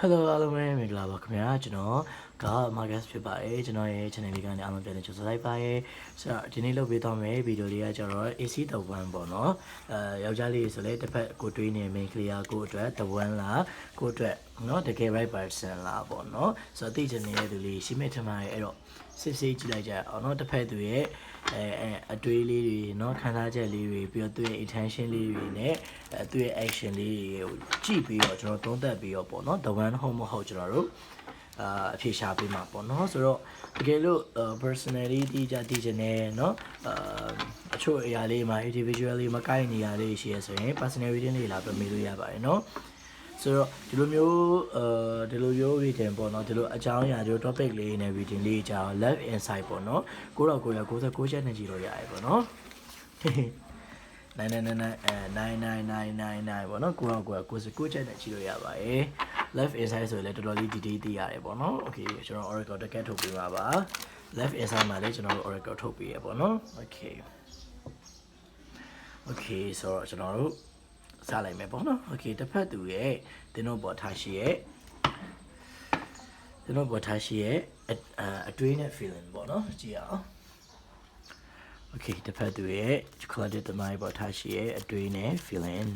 Hello အားလုံးပဲမင်္ဂလာပါခင်ဗျာကျွန်တော်က Marcus ဖြစ်ပါတယ်ကျွန်တော်ရဲ့ channel လေးကနေအားလုံးပြန်လည်ကြိုဆိုလိုက်ပါရယ်ဆိုတော့ဒီနေ့လုပ်ပေးသွားမယ်ဗီဒီယိုလေးကကျတော့ AC တဝမ်းပေါ့နော်အဲယောက်ျားလေးဆိုလဲတစ်ဖက်ကိုတွေးနေ main clear ကိုအတွက်တဝမ်းလားကိုအတွက်နော်တကယ် right person လားပေါ့နော်ဆိုတော့သိချင်နေတဲ့သူလေးရှိမဲ့ထင်ပါတယ်အဲ့တော့စစ်စစ်ကြည့်လိုက်ကြအောင်နော်တစ်ဖက်သူရဲ့ အဲအဲအတွေးလေးတွေเนาะခံစားချက်လေးတွေပြီးတော့သူ့ရဲ့ intention လေးတွေနဲ့အဲသူ့ရဲ့ action လေးတွေကိုကြည့်ပြီးတော့ကျွန်တော်သုံးသပ်ပြီးတော့ပေါ့เนาะ the one ဟုတ်မဟုတ်ကျွန်တော်တို့အာအဖြေရှာပေးမှာပေါ့เนาะဆိုတော့တကယ်လို့ personality ကြတည်ချင်တယ်เนาะအာအချို့အရာလေးမှာ individually မကိုက်နေရလေးရှိရဆိုရင် personality လေးလာပြမေးလို့ရပါတယ်เนาะ ဆိုတော့ဒီလိုမျိုးအဲဒီလိုမျိုး reading ပေါ့နော်ဒီလိုအကြောင်းအရာဒီလို topic လေးနဲ့ reading လေးကြာတော့ left insight ပေါ့နော်9999ချက်နဲ့ကြည့်လို့ရတယ်ပေါ့နော်9999အဲ99999ပေါ့နော်9999ချက်နဲ့ကြည့်လို့ရပါတယ် left inside ဆိုရင်လည်းတော်တော်လေး detail သိရတယ်ပေါ့နော် okay ကျွန်တော် oracle တကက်ထုတ်ပေးပါပါ left inside မှာလည်းကျွန်တော်တို့ oracle ထုတ်ပေးရပေါ့နော် okay okay ဆိုတော့ကျွန်တော်တို့ စလိုက်မယ်ပေါ့နော် okay တစ်ဖက်သူရဲ့တင်းတို့ပေါ်ထားရှိရဲ့တင်းတို့ပေါ်ထားရှိရဲ့အအတွေးနဲ့ feeling ပေါ့နော်ကြည့်အောင် okay တစ်ဖက်သူရဲ့ chocolate တမိုင်းပေါ်ထားရှိရဲ့အတွေးနဲ့ feeling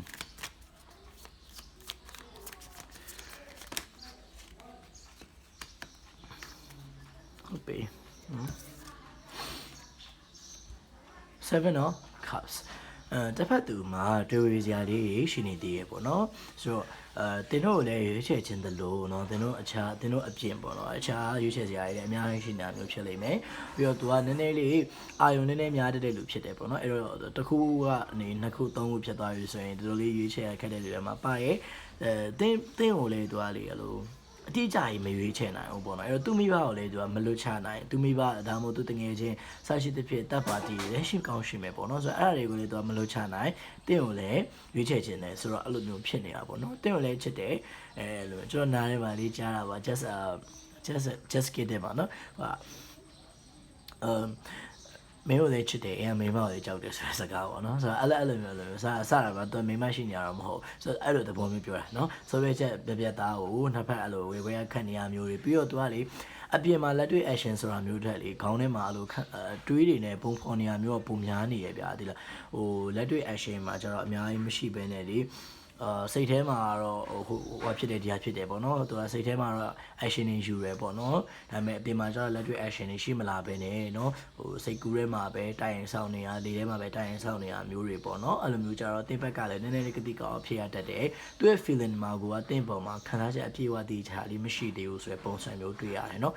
ဟုတ်ပြီ seven of cups အဲတစ်ဖက်သူမှာတွေ့ရစရာလေးတွေရှိနေသေးရပေါ့နော်ဆိုတော့အဲတင်တို့လည်းရွေးချယ်ခြင်းတလို့နော်တင်တို့အခြားတင်တို့အပြင်ပေါ့နော်အခြားရွေးချယ်စရာတွေလည်းအများကြီးရှိနေတာမျိုးဖြစ်လိမ့်မယ်ပြီးတော့သူကနည်းနည်းလေးအာယုံနည်းနည်းများတတ်တဲ့လူဖြစ်တယ်ပေါ့နော်အဲ့တော့တစ်ခုကနေနှစ်ခုသုံးခုဖြစ်သွားပြီဆိုရင်တော်တော်လေးရွေးချယ်ရခက်တဲ့လူတွေမှာပါရဲ့အဲတင်းတင်းကိုလည်းသူကလေအဲ့လို အတိအကျကြီးမရွေးချယ်နိုင်ဘူးပေါ့နော်အဲ့တော့သူမိဘကိုလည်းသူကမလွတ်ချနိုင်သူမိဘဒါမှမဟုတ်သူတငယ်ချင်းဆရှိတဲ့ဖြစ်တပ်ပါတီလည်းရှိကောင်းရှိမယ်ပေါ့နော်ဆိုတော့အဲ့ဒါတွေကိုလည်းသူကမလွတ်ချနိုင်တင်းကိုလည်းရွေးချယ်ခြင်းတယ်ဆိုတော့အဲ့လိုမျိုးဖြစ်နေတာပေါ့နော်တင်းကိုလည်းချစ်တယ်အဲလိုကျွန်တော်နားထဲမှာလေးကြားတာပါ just uh just just kid တယ်ပါနော်ဟိုအ မ်မင်းတို့လည်းချစ်တယ်အရင်မိန်းမကိုလည်းကြောက်တယ်ဆိုတဲ့စကားပေါ့နော်ဆိုတော့အဲ့လိုအဲ့လိုမျိုးလို့စစတာပါသူမိန်းမရှိနေရတော့မဟုတ်ဆိုတော့အဲ့လိုသဘောမျိုးပြောတာနော်ဆိုရဲချက်ပြပြသားကိုနှစ်ဖက်အဲ့လိုဝေဝဲခတ်နေရမျိုးတွေပြီးတော့သူကလေအပြင်မှာလက်တွေ့ action ဆိုတာမျိုးတက်လေခေါင်းထဲမှာအဲ့လိုတွေးတွေနဲ့ပုံဖော်နေရမျိုးကပုံများနေရဗျာဒီလားဟိုလက်တွေ့ action မှာကျတော့အများကြီးမရှိဘဲနဲ့လေ အာစိတ်ထဲမှာတော့ဟိုဟိုဖြစ်တယ်တရားဖြစ်တယ်ပေါ့နော်သူကစိတ်ထဲမှာတော့ action တွေယူရဲပေါ့နော်ဒါပေမဲ့အပြင်မှာကျတော့လက်တွေ့ action တွေရှိမလာပဲနဲ့နော်ဟိုစိတ်ကူးထဲမှာပဲတိုင်ရင်ဆောင်နေရလေထဲမှာပဲတိုင်ရင်ဆောင်နေရမျိုးတွေပေါ့နော်အဲ့လိုမျိုးကျတော့တင်းဘက်ကလည်းနည်းနည်းလေးကတိကောက်ဖြစ်ရတတ်တယ်သူရဲ့ feeling မှာကတင်းပေါ်မှာခံစားချက်အပြည့်အဝတည်ချာလေးမရှိသေးဘူးဆိုရယ်ပုံစံမျိုးတွေ့ရတယ်နော်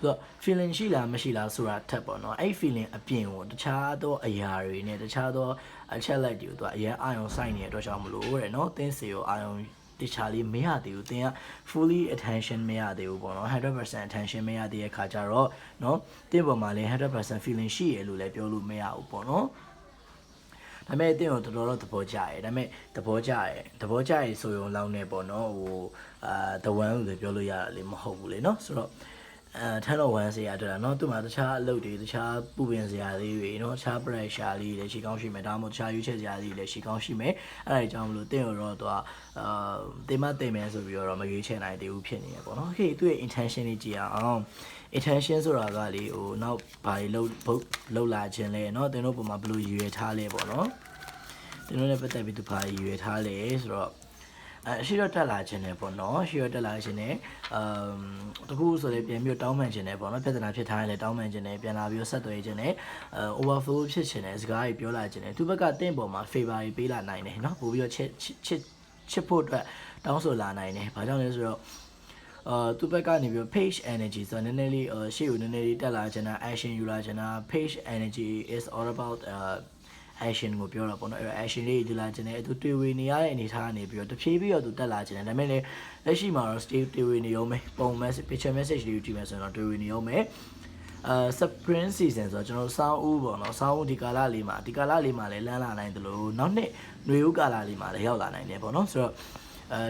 ဆိုတော့ feeling ရှိလားမရှိလားဆိုတာထက်ပေါ့နော်အဲ့ feeling အပြင်ကိုတခြားသောအရာတွေနဲ့တခြားသော အချက်လက်တွေကိုသူကအရင်အာရုံစိုက်နေတဲ့အတွက်ကြောင့်မလို့တဲ့နော်သင်စီကိုအာရုံတခြားလေးမရသေးဘူးသင်က fully attention မရသေးဘူးပေါ့နော်100% attention မရသေးတဲ့ခါကျတော့နော်သင်ပေါ်မှာလည်း100% feeling ရှိရလို့လည်းပြောလို့မရဘူးပေါ့နော်ဒါပေမဲ့အတင်းကိုတော်တော်တော့သဘောကျရဲဒါပေမဲ့သဘောကျရဲသဘောကျရဲဆိုရုံလောက်နေပေါ့နော်ဟိုအာတဝမ်းလို့လည်းပြောလို့ရတာလေမဟုတ်ဘူးလေနော်ဆိုတော့ အဲထန်တော်ဝမ်းစရာအတွက်เนาะသူ့မှာတခြားအလုပ်တွေတခြားပူပင်စရာလေးတွေเนาะတခြား pressure လေးတွေရှိကောင်းရှိမယ်ဒါမှမဟုတ်တခြားရွေးချယ်စရာလေးတွေလည်းရှိကောင်းရှိမယ်အဲ့ဒါကြောင့်မလို့တင်းရောတော့သူကအာတင်မတင်မယ်ဆိုပြီးတော့မရွေးချယ်နိုင်သေးဘူးဖြစ်နေရပေါ့เนาะဟေးသူ့ရဲ့ intention လေးကြည့်အောင် intention ဆိုတာကလေဟိုနောက်ဘာတွေလှုပ်လှုပ်လာခြင်းလဲเนาะတင်တို့ပုံမှာဘယ်လိုရည်ရွယ်ထားလဲပေါ့เนาะတင်တို့လည်းပတ်သက်ပြီးသူဘာရည်ရွယ်ထားလဲဆိုတော့ အဲရှိတော့တက်လာခြင်းနဲ့ပေါ့နော်ရှိတော့တက်လာခြင်းနဲ့အမ်တခုဆိုလေပြန်ပြီးတောင်းပန်ခြင်းနဲ့ပေါ့နော်ပြဿနာဖြစ်ထားရင်လည်းတောင်းပန်ခြင်းနဲ့ပြန်လာပြီးဆက်သွယ်ခြင်းနဲ့အဲ overflow ဖြစ်ခြင်းနဲ့စကားကြီးပြောလာခြင်းနဲ့သူဘက်ကတင့်ပေါ်မှာ favor ကြီးပေးလာနိုင်တယ်နော်ပို့ပြီးတော့ချစ်ချစ်ချစ်ဖို့အတွက်တောင်းဆိုလာနိုင်တယ်ဘာကြောင့်လဲဆိုတော့အာသူဘက်ကနေပြီး page energy ဆိုတော့နည်းနည်းလေးရှေ့ကိုနည်းနည်းလေးတက်လာခြင်းတာ action ယူလာခြင်းတာ page energy is all about uh action ကိုပြောတာပေါ့နော်အဲ့တော့ action လေးဒီလာခြင်းနဲ့သူတွေ့ဝေနေရတဲ့အနေအထားကနေပြီးတော့တဖြည်းဖြည်းတော့သူတက်လာခြင်းနဲ့ဒါပေမဲ့လည်းလက်ရှိမှာတော့ stay တွေ့ဝေနေရုံပဲပုံ message picture message လေးကိုကြည့်မယ်ဆိုတော့တွေ့ဝေနေရုံပဲအာ spring season ဆိုတော့ကျွန်တော်စောင်းဦးပေါ့နော်စောင်းဦးဒီကာလလေးမှာဒီကာလလေးမှာလည်းလမ်းလာနိုင်တယ်လို့နောက်နှစ်ຫນွေဦးကာလလေးမှာလည်းရောက်လာနိုင်တယ်ပေါ့နော်ဆိုတော့အဲ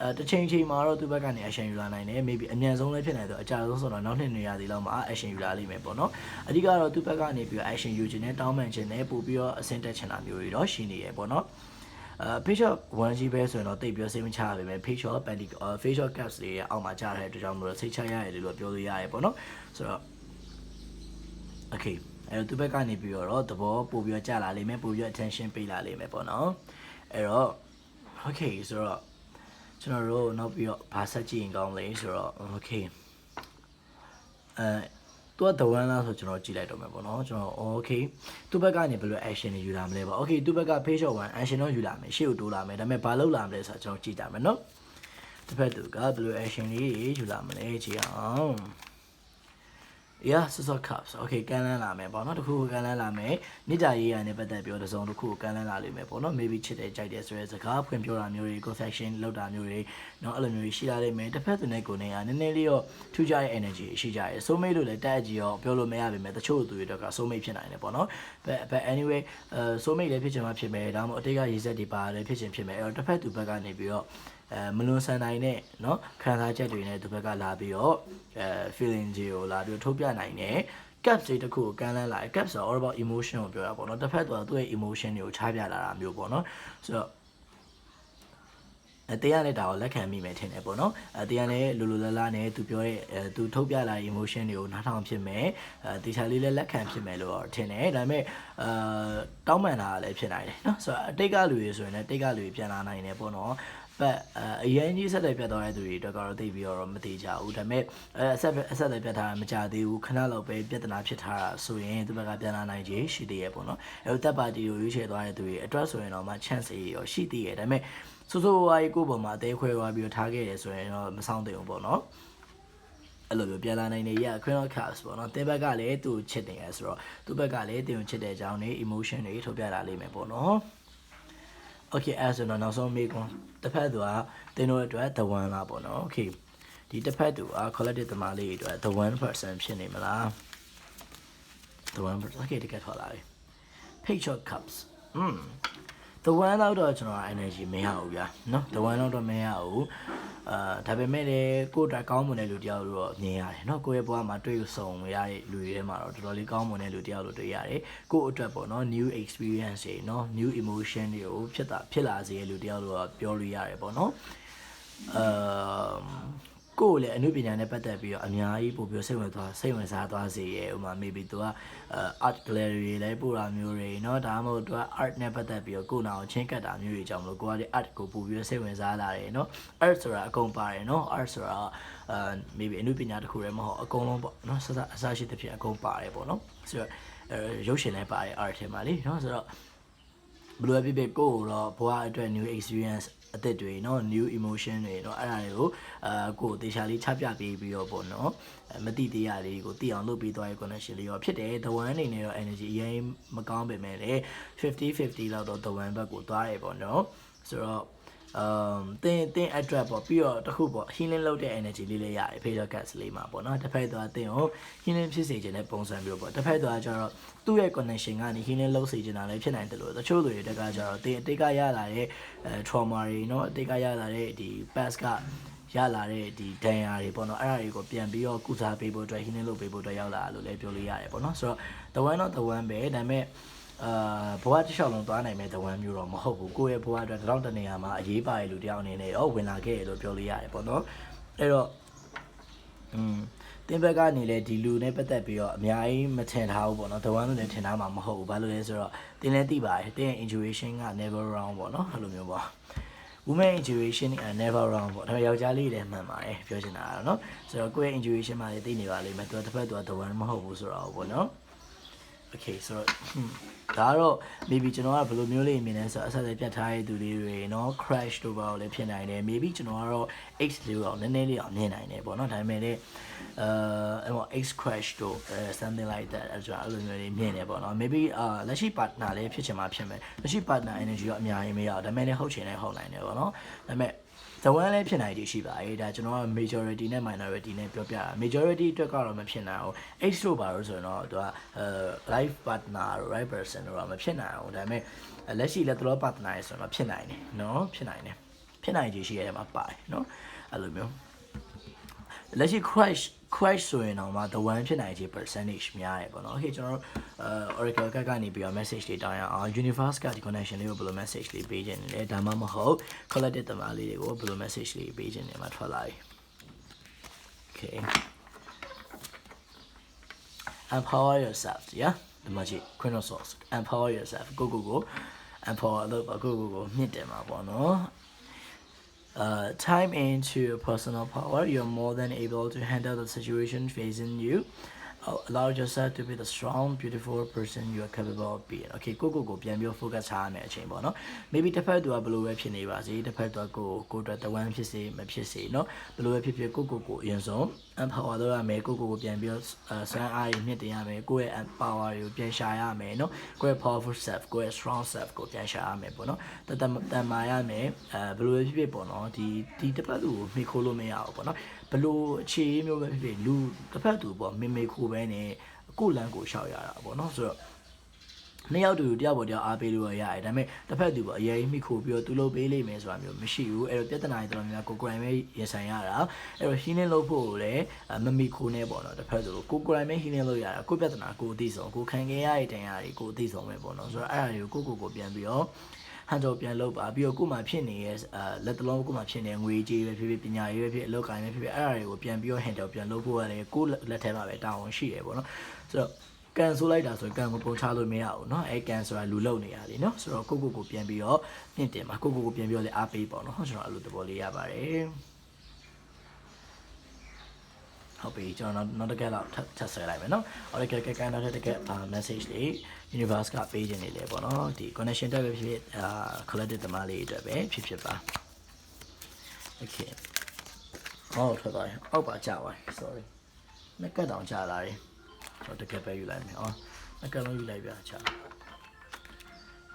အဲတစ်ချိန်ချိန်မှာတော့သူ့ဘက်ကနေ action ယူလာနိုင်တယ် maybe အမြန်ဆုံးလည်းဖြစ်နိုင်တော့အကြဆုံးဆိုတော့နောက်နှစ်နေရာစီလောက်မှာ action ယူလာလိမ့်မယ်ပေါ့နော်အဓိကတော့သူ့ဘက်ကနေပြီးတော့ action ယူခြင်းနဲ့တောင်းပန်ခြင်းနဲ့ပို့ပြီးတော့အဆင့်တက်ချင်တာမျိုးတွေတော့ရှိနေရပေါ့နော်အဲ page shot 1ကြီးပဲဆိုရင်တော့တိတ်ပြီးစိတ်မချရပါပဲ page shot panty face shot caps တွေအောက်မှာကြားတဲ့အတွက်ကြောင့်မလို့စိတ်ချရတယ်လို့ပြောလို့ရတယ်ပေါ့နော်ဆိုတော့ okay အဲ့တော့သူဘက်ကနေပြီးတော့သဘောပို့ပြီးတော့ကြာလာလိမ့်မယ်ပို့ပြီးတော့ attention ပေးလာလိမ့်မယ်ပေါ့နော်အဲ့တော့ okay ဆိုတော့ ကျွန်တော်တို့နောက်ပြီးတော့ဘာဆက်ကြည့်ရင်ကောင်းလဲဆိုတော့ okay အဲသူကတဝမ်းလားဆိုကျွန်တော်ကြည့်လိုက်တော့မယ်ပေါ့နော်ကျွန်တော် okay သူ့ဘက်ကနေဘယ်လို action တွေယူလာမလဲပေါ့ okay သူ့ဘက်က page shot 1 action တော့ယူလာမယ်ရှေ့ကိုတိုးလာမယ်ဒါပေမဲ့ဘာလုပ်လာမလဲဆိုတော့ကျွန်တော်ကြည့်ကြမယ်နော်တစ်ဖက်သူကဘယ်လို action တွေယူလာမလဲကြည့်အောင် yeah ဆော့ဆော့ cups okay ကန်လန်းလာမယ်ပေါ့နော်တခုခုကန်လန်းလာမယ်မိတာရေးရနဲ့ပတ်သက်ပြီးတော့တစုံတစ်ခုကန်လန်းလာလိမ့်မယ်ပေါ့နော် maybe ချစ်တယ်ကြိုက်တယ်ဆိုရဲစကားဖွင့်ပြောတာမျိုးတွေ confession လုပ်တာမျိုးတွေနော်အဲ့လိုမျိုးရှိလာလိမ့်မယ်တစ်ဖက်သူနဲ့ကိုယ်နဲ့ကနည်းနည်းလေးတော့ထူးခြားတဲ့ energy ရှိကြရဲ soulmate လို့လည်းတက်အကြီးရောပြောလို့မရပါပဲတချို့သူတွေတော့က soulmate ဖြစ်နိုင်တယ်ပေါ့နော် but but anyway အဲ soulmate လည်းဖြစ်ချင်မှဖြစ်မယ်ဒါမှမဟုတ်အတိတ်ကရေစက်တွေပါတယ်ဖြစ်ချင်ဖြစ်မယ်အဲ့တော့တစ်ဖက်သူဘက်ကနေပြီးတော့ အဲမလွန်ဆန်နိုင်တဲ့เนาะခံစားချက်တွေနဲ့သူဘက်ကလာပြီးတော့အဲ feeling တွေကိုလာပြီးတော့ထုတ်ပြနိုင်တယ် gap တွေတစ်ခုကိုကမ်းလှမ်းလာတယ် gap ဆိုတော့ all about emotion ကိုပြောတာပေါ့နော်တစ်ဖက်တော့သူ့ရဲ့ emotion တွေကိုချပြလာတာမျိုးပေါ့နော်ဆိုတော့အဲတရားနဲ့ဒါကိုလက်ခံမိမယ်ထင်တယ်ပေါ့နော်အဲတရားနဲ့လိုလိုလားလားနဲ့သူပြောတဲ့အဲသူထုတ်ပြလာတဲ့ emotion တွေကိုနားထောင်ဖြစ်မယ်အဲတေချာလေးလည်းလက်ခံဖြစ်မယ်လို့တော့ထင်တယ်ဒါပေမဲ့အာတောင်းပန်တာလည်းဖြစ်နိုင်တယ်နော်ဆိုတော့အတိတ်ကလူတွေဆိုရင်လည်းတိတ်ကလူတွေပြန်လာနိုင်တယ်ပေါ့နော် but အရင်ကြီးဆက်လက်ပြတ်သွားတဲ့သူတွေအတွက်ကတော့သိပြီးတော့မသေးကြဘူးဒါပေမဲ့အဲအဆက်အဆက်လက်ပြတ်ထားတာမကြသေးဘူးခဏလောက်ပဲပြဿနာဖြစ်ထားတာဆိုရင်သူဘက်ကပြန်လာနိုင်ခြေရှိသေးရဲ့ပေါ့နော်အဲတော့တပ်ပါတီကိုရွေးချယ်သွားတဲ့သူတွေအတွက်ဆိုရင်တော့မှ chance တွေရောရှိသေးရဲ့ဒါပေမဲ့ဆိုးဆိုးဝါးကြီးကိုယ့်ပေါ်မှာအသေးခွဲသွားပြီးတော့ထားခဲ့တယ်ဆိုရင်တော့မဆောင်သေးဘူးပေါ့နော်အဲ့လိုမျိုးပြန်လာနိုင်နေရ criminal caps ပေါ့နော်တင်းဘက်ကလည်းသူ့ချစ်တယ်ရဆိုတော့သူ့ဘက်ကလည်းတင်ကိုချစ်တဲ့အကြောင်းတွေ emotion တွေထုတ်ပြလာလိမ့်မယ်ပေါ့နော် okay အဲ့ဆိုတော့နောက်ဆုံးမေးခွန်းတစ်ဖက်သူကတင်းတို့အတွက် the one လားပေါ့နော် okay ဒီတစ်ဖက်သူက collective တမားလေးတွေအတွက် the one person ဖြစ်နေမလား the one person okay တကယ်ထွက်လာပြီ page of cups อืม the one တော့တော့ကျွန်တော် energy မရဘူးဗျာเนาะ the one တော့တော့မရဘူး အာဒါပေမဲ့လည်းကိုယ့်အတွက်ကောင်းမွန်တဲ့လူတယောက်လို့တော့မြင်ရတယ်เนาะကိုယ့်ရဲ့ဘဝမှာတွေ့ဆုံရတဲ့လူတွေထဲမှာတော့တော်တော်လေးကောင်းမွန်တဲ့လူတယောက်လို့တွေ့ရတယ်ကိုယ့်အတွက်ပေါ့เนาะ new experience တွေเนาะ new emotion တွေကိုဖြစ်တာဖြစ်လာစေတဲ့လူတယောက်လို့တော့ပြောလို့ရတယ်ပေါ့เนาะအာ ကိုယ်လည်းအနုပညာနဲ့ပတ်သက်ပြီးတော့အများကြီးပို့ပြီးစိတ်ဝင်သွားစိတ်ဝင်စားသွားစေရဲ့ဥမာ maybe သူက art gallery တွေလည်းပို့တာမျိုးတွေเนาะဒါမှမဟုတ်သူက art နဲ့ပတ်သက်ပြီးတော့ကိုယ်နာကိုချင်းကပ်တာမျိုးတွေကြောင့်မလို့ကိုကဒီ art ကိုပို့ပြီးစိတ်ဝင်စားလာတယ်เนาะ art ဆိုတာအကုန်ပါတယ်เนาะ art ဆိုတာအာ maybe အနုပညာတစ်ခုတည်းမဟုတ်အကုန်လုံးပေါ့เนาะစစအစရှိတဲ့ဖြစ်အကုန်ပါတယ်ပေါ့เนาะဆိုတော့ရုပ်ရှင်လည်းပါတယ် art ထဲမှာလीเนาะဆိုတော့ဘယ်လိုပဲဖြစ်ဖြစ်ကိုယ်တော့ဘဝအတွက် new experience အသက်တွေเนาะ new emotion တွေเนาะအဲ့ဒါတွေကိုအာကိုယ်တေချာလေးချပြပေးပြီးတော့ပေါ့เนาะမတိတရားလေးကိုသိအောင်လုပ်ပေးသွားရဲ့ connection လေးရောဖြစ်တယ် the one အနေနဲ့တော့ energy အရင်မကောင်းပေမဲ့လည်း50 50လောက်တော့ the one ဘက်ကိုသွားရဲပေါ့เนาะဆိုတော့ um တင်းတင်း address ပေါ့ပြီးတော့တခုပေါ့ healing လုပ်တဲ့ energy လေးလေးရတယ် facial gas လေးမှာပေါ့เนาะတစ်ဖက်သွားတင်းကို healing ဖြစ်စေခြင်းတဲ့ပုံစံမျိုးပေါ့တစ်ဖက်သွားကျတော့သူ့ရဲ့ connection ကနေ healing လုပ်စေခြင်းတာလည်းဖြစ်နိုင်တယ်လို့တချို့တွေတက်ကကျတော့တင်းအတိတ်ကရလာတဲ့အဲ trauma တွေเนาะအတိတ်ကရလာတဲ့ဒီ past ကရလာတဲ့ဒီဒဏ်ရာတွေပေါ့နော်အဲ့ဒါတွေကိုပြန်ပြီးတော့ကုစားပေးဖို့အတွက် healing လုပ်ပေးဖို့အတွက်ရောက်လာလို့လည်းပြောလို့ရတယ်ပေါ့နော်ဆိုတော့ the one တော့ the one ပဲဒါပေမဲ့ အာဘဝတစ်လျှောက်လုံးသွားနိုင်မဲ့တဝမ်းမျိုးတော့မဟုတ်ဘူးကိုယ့်ရဲ့ဘဝအတွက်တလောက်တနေရာမှာအရေးပါရလူတယောက်အနေနဲ့ဩဝင်လာခဲ့ရလို့ပြောလို့ရတယ်ပေါ့နော်အဲ့တော့อืมတင်းဘက်ကနေလဲဒီလူနဲ့ပတ်သက်ပြီးတော့အများကြီးမထင်ထားဘူးပေါ့နော်တဝမ်းလို့လည်းထင်ထားမှာမဟုတ်ဘူးဘာလို့လဲဆိုတော့တင်းလည်းသိပါတယ်တင်းရဲ့ intuition က never wrong ပေါ့နော်အဲ့လိုမျိုးပေါ့ women intuition နဲ့ never wrong ပေါ့ဒါပေမဲ့ယောက်ျားလေးတွေလည်းမှန်ပါတယ်ပြောချင်တာကတော့နော်ဆိုတော့ကိုယ့်ရဲ့ intuition မှာလည်းသိနေပါလိမ့်မယ်သူကတစ်ဖက်သူကတဝမ်းမဟုတ်ဘူးဆိုတော့ပေါ့နော် okay ဆိုတော့ဒါကတော့ maybe ကျွန်တော်ကဘယ်လိုမျိုးလေးမြင်လဲဆိုတော့အဆက်အပြတ်ထားတဲ့သူလေးတွေเนาะ crash တို့ပါလို့လည်းဖြစ်နိုင်တယ် maybe ကျွန်တော်ကတော့ x လေးတော့နည်းနည်းလေးအောင်မြင်နိုင်တယ်ပေါ့เนาะဒါပေမဲ့လည်းအဲဟို x crash တို့ something like that အဲ့ဒါအဲ့လိုမျိုးလေးမြင်တယ်ပေါ့เนาะ maybe အာလက်ရှိ partner လေးဖြစ်ချင်မှဖြစ်မယ်လက်ရှိ partner energy ရောအများကြီးမရအောင်ဒါပေမဲ့လည်းဟုတ်ချင်လည်းဟုတ်နိုင်တယ်ပေါ့เนาะဒါပေမဲ့ ဇဝန်းလည်းဖြစ်နိုင်ခြေရှိပါတယ်ဒါကျွန်တော်က majority နဲ့ minority နဲ့ပြောပြတာ majority အတွက်ကတော့မဖြစ်နိုင်ဘူး H လို့ပါလို့ဆိုရင်တော့သူကအဲ life partner right person တော့မဖြစ်နိုင်ဘူးဒါပေမဲ့လက်ရှိလက်တော် partner ရဆိုတော့ဖြစ်နိုင်တယ်နော်ဖြစ်နိုင်တယ်ဖြစ်နိုင်ခြေရှိရတယ်မှာပါတယ်နော်အဲ့လိုမျိုးလက်ရှိ crash crash ဆိုရင်တော့မှ the one ဖြစ်နိုင်ခြေ percentage များတယ်ပေါ့နော် okay ကျွန်တော်တို့အဲ oracle ကကနေပြီးတော့ message တွေတောင်းရအောင် universe ကဒီ connection လေးကိုဘယ်လို message လေးပေးခြင်းလဲဒါမှမဟုတ် collective တမားလေးတွေကိုဘယ်လို message လေးပေးခြင်းလဲမှာထွက်လာပြီ okay empower yourself yeah ဒီမှာကြည့် chronosource empower yourself ကိုကိုကို empower လို့ပါကိုကိုကိုမြင့်တယ်မှာပေါ့နော် uh, time into your personal power, you're more than able to handle the situation facing you. ဟုတ် allow yourself to be the strong beautiful person you are capable of being okay ကိုကိုကိုပြန်ပြီး focus ထားရမယ်အချိန်ပေါ့နော် maybe တစ်ဖက်သူကဘလို့ပဲဖြစ်နေပါစေတစ်ဖက်သူကကိုကိုအတွက်တဝမ်းဖြစ်စေမဖြစ်စေနော်ဘလို့ပဲဖြစ်ဖြစ်ကိုကိုကိုအရင်ဆုံး empower လုပ်ရမယ်ကိုကိုကိုပြန်ပြီးဆန်းအားတွေမြင့်တင်ရမယ်ကိုယ့်ရဲ့ power တွေကိုပြန်ရှာရမယ်နော်ကိုယ့်ရဲ့ powerful self ကိုယ့်ရဲ့ strong self ကိုပြန်ရှာရမယ်ပေါ့နော်တတတမာရမယ်အဲဘလို့ပဲဖြစ်ဖြစ်ပေါ့နော်ဒီဒီတစ်ဖက်သူကိုမိခိုးလို့မရဘူးပေါ့နော် ဘယ်လိုအခြေအမျိုးပဲဖြစ်ဖြစ်လူတစ်ဖက်သူပေါ့မိမိခိုးပဲနဲ့ကိုယ့်လမ်းကိုရှောက်ရတာပေါ့နော်ဆိုတော့နှစ်ယောက်တူတူတယောက်ပေါ်တယောက်အားပေးလို့ရရတယ်ဒါပေမဲ့တစ်ဖက်သူပေါ့အရင်မိခိုပြီးတော့သူလုပ်ပေးလိမ့်မယ်ဆိုတာမျိုးမရှိဘူးအဲ့တော့ပြဿနာတွေတော်တော်များများကိုကိုယ်တိုင်ပဲရင်ဆိုင်ရတာအဲ့တော့ healing လုပ်ဖို့လည်းမမိခိုနေပေါ့နော်တစ်ဖက်သူကိုကိုယ်တိုင်ပဲ healing လုပ်ရတာကိုယ်ပြဿနာကိုယ်အသိဆုံးကိုခံခဲ့ရတဲ့တရားတွေကိုအသိဆုံးပဲပေါ့နော်ဆိုတော့အဲ့ဒါတွေကိုကိုကိုကိုပြန်ပြီးတော့ ဟန်တော့ပြန်လုပ်ပါပြီးတော့ကို့မှာဖြစ်နေတဲ့အဲလက်တလုံးကို့မှာဖြစ်နေငွေကြေးပဲဖြစ်ဖြစ်ပညာရေးပဲဖြစ်အလုပ်ကိုင်းပဲဖြစ်ဖြစ်အဲ့ဒါတွေကိုပြန်ပြီးတော့ဟန်တော့ပြန်လုပ်ဖို့ရတယ်ကို့လက်ထဲမှာပဲတာဝန်ရှိတယ်ပေါ့နော်ဆိုတော့ကန်ဆိုလိုက်တာဆိုရင်ကန်ကိုပုံချလို့မရဘူးเนาะအဲကန်ဆိုတာလူလုံနေရလေเนาะဆိုတော့ကိုကိုကိုပြန်ပြီးတော့မြင့်တင်ပါကိုကိုကိုပြန်ပြီးတော့လေအားပေးပေါ့เนาะကျွန်တော်အဲ့လိုသဘောလေးရပါတယ် ဟုတ်ပြီကျွန်တော်နောက်တစ်ကက်လောက်ထပ်ဆွဲလိုက်မယ်နော် Oracle ကကန်နောက်တစ်ကက် message လေး universe ကပေးခြင်းနေလေပေါ့နော်ဒီ connection တက်ပဲဖြစ်ဖြစ်အာ collected တမလေးအတွက်ပဲဖြစ်ဖြစ်ပါ okay ဟောထွက်သွားရင်အောက်ပါကြာသွား sorry မကက်တောင်ကြာလာတယ်ကျွန်တော်တကက်ပဲယူလိုက်မယ်ဟောမကက်လုံးယူလိုက်ပြကြာ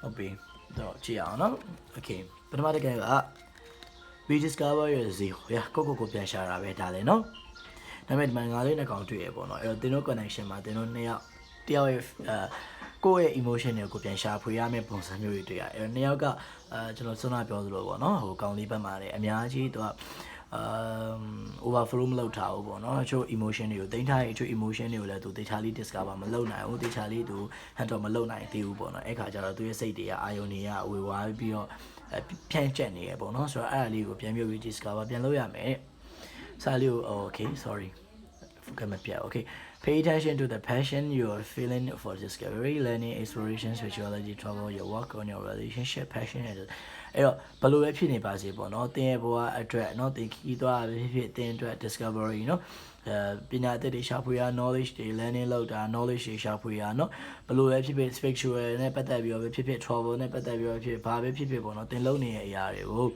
ဟုတ်ပြီတော့ကြည့်အောင်နော် okay ပထမတစ်ကက်က we discover your zero ရာကိုကိုကိုပြန်ရှာတာပဲဒါလည်းနော် ဒါပေမဲ့ဒီမှာငါလေးနှစ်ကောင်တွေ့ရပေါ့နော်အဲ့တော့သင်တို့ connection မှာသင်တို့နှစ်ယောက်တယောက်ရဲ့အဲကိုယ့်ရဲ့ emotion တွေကိုပြန်ရှာဖွေရမယ့်ပုံစံမျိုးတွေတွေ့ရတယ်အဲ့တော့နှစ်ယောက်ကအဲကျွန်တော်စွမ်းနာပြောသလိုပေါ့နော်ဟိုကောင်လေးဘက်မှာလည်းအများကြီးသူက um overflow မလုပ်ထားဘူးပေါ့နော်အချို့ emotion တွေကိုတင်ထားရင်အချို့ emotion တွေကိုလည်းသူတေချာလေး discover မလုပ်နိုင်ဘူးတေချာလေးသူ handle မလုပ်နိုင်သေးဘူးပေါ့နော်အဲ့ခါကျတော့သူရဲ့စိတ်တွေကအာယုန်တွေကဝေဝါးပြီးတော့ဖြန့်ကျက်နေရပေါ့နော်ဆိုတော့အဲ့ဒါလေးကိုပြန်ပြီး discover ပြန်လုပ်ရမယ် စာလေးကို okay sorry forget မပြတ် okay pay attention to the passion you are feeling for discovery learning exploration spirituality travel your work on your relationship passion and အဲ့တော့ဘယ်လိုပဲဖြစ်နေပါစေပေါ့နော်တင်းရဲ့ဘဝအတွက်เนาะတင်ခီးသွားဖြစ်ဖြစ်တင်းအတွက် discovery เนาะအဲပညာအသစ်တွေရှာဖွေရ knowledge တွေ learning လောက်တာ knowledge တွေရှာဖွေရเนาะဘယ်လိုပဲဖြစ်ဖြစ် spiritual နဲ့ပတ်သက်ပြီးတော့ပဲဖြစ်ဖြစ် travel နဲ့ပတ်သက်ပြီးတော့ဖြစ်ဘာပဲဖြစ်ဖြစ်ပေါ့နော်တင်လုံးနေတဲ့အရာတွေကို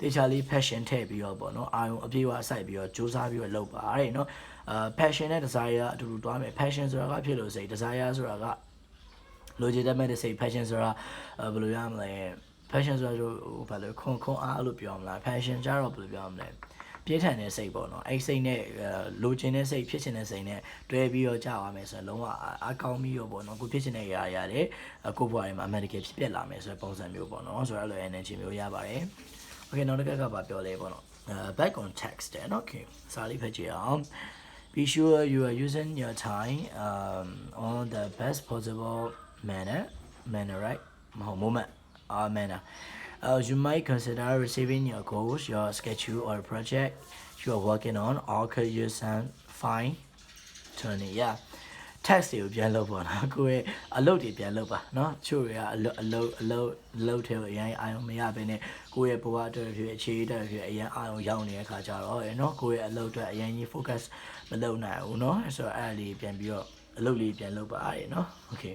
တေချာလေး fashion ထည့်ပြီးတော့ပေါ့နော်အာယုံအပြေဝအစိုက်ပြီးတော့စူးစမ်းပြီးတော့လုပ်ပါတယ်နော်အာ fashion နဲ့ desire အတူတူတွားမယ် fashion ဆိုတာကဖြစ်လို့စိ desire ဆိုတာကလိုချင်တဲ့မဲ့တဲ့စိ fashion ဆိုတာဘယ်လိုရမလဲ fashion ဆိုတာဘယ်လိုခွန်ခွန်အားလို့ပြောမလား fashion ကြတော့ဘယ်လိုပြောမလဲပြင်းထန်တဲ့စိတ်ပေါ့နော်အဲ့စိတ်နဲ့လိုချင်တဲ့စိတ်ဖြစ်ချင်တဲ့စိတ်နဲ့တွဲပြီးတော့ကြာပါမယ်ဆိုတော့လုံးဝအကောင်းပြီးတော့ပေါ့နော်ကိုဖြစ်ချင်တဲ့အရာရာတွေကိုယ့်ဘဝတွေမှာအမှန်တကယ်ဖြစ်ပြလာမယ်ဆိုတဲ့ပုံစံမျိုးပေါ့နော်ဆိုတော့အဲ့လို energy မျိုးရပါတယ် okay နောက်တစ်ခါကပါပြောလဲပေါ့နော် back on text တဲ့နော် okay စာလေးဖတ်ကြည့်အောင် be sure you are using your time um, on the best possible manner manner right moment uh, manner. Uh, you might consider receiving your goals, your schedule, or project you are working on. All could use some fine tuning. Yeah. test တွေကိုပြန်လုပ်ပေါ့နော်ကိုယ့်ရဲ့အလုပ်တွေပြန်လုပ်ပါနော်ချို့တွေကအလုပ်အလုပ်အလုပ်လုပ်တယ်အရင်အာရုံမရဘဲနဲ့ကိုယ့်ရဲ့ဘဝအတွက်ဖြစ်အခြေအတက်ဖြစ်အရင်အာရုံရောက်နေတဲ့ခါကြတော့နော်ကိုယ့်ရဲ့အလုပ်အတွက်အရင်ကြီး focus မလုပ်နိုင်ဘူးနော်ဆိုတော့အဲ့ဒါလေးပြန်ပြီးတော့အလုပ်လေးပြန်လုပ်ပါအဲ့နော် okay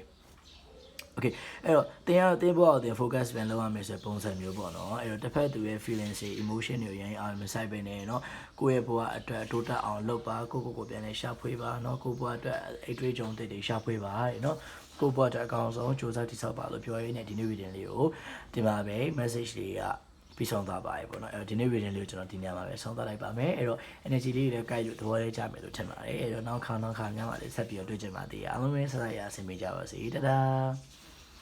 เนาะ okay okay အဲ့တော့တင်ရတော့တင်ဖို့အောင်တင် focus ပြန်လုပ်ရမယ်ဆိုပုံစံမျိုးပေါ့နော်အဲ့တော့တစ်ဖက်သူရဲ့ feelings တွေ emotion တွေရရင်အောင်မဆိုင်ပဲနေเนาะကိုယ့်ရဲ့ဘဝအတွက်တိုးတက်အောင်လုပ်ပါကိုကိုကိုပြန်လဲရှာဖွေပါเนาะကိုဘဝအတွက်အိတ်တွေးကြုံတွေရှာဖွေပါเนาะကိုဘဝအတွက်အကောင်ဆုံးစူးစမ်းတိဆောက်ပါလို့ပြောရင်းနဲ့ဒီနေ့ reading လေးကိုဒီမှာပဲ message လေးကပြီးဆုံးသွားပါပြီပေါ့နော်အဲ့တော့ဒီနေ့ reading လေးကိုကျွန်တော်ဒီညမှာပဲဆုံးသွားလိုက်ပါမယ်အဲ့တော့ energy လေးတွေလည်းကြိုက်လို့သဘောလေးကြမယ်လို့ထင်ပါတယ်အဲ့တော့နောက်ခါနောက်ခါများမှာလည်းဆက်ပြီးတော့တွေ့ကြပါသေးတယ်အားလုံးပဲဆက်ရအဆင်ပြေကြပါစေတဒါ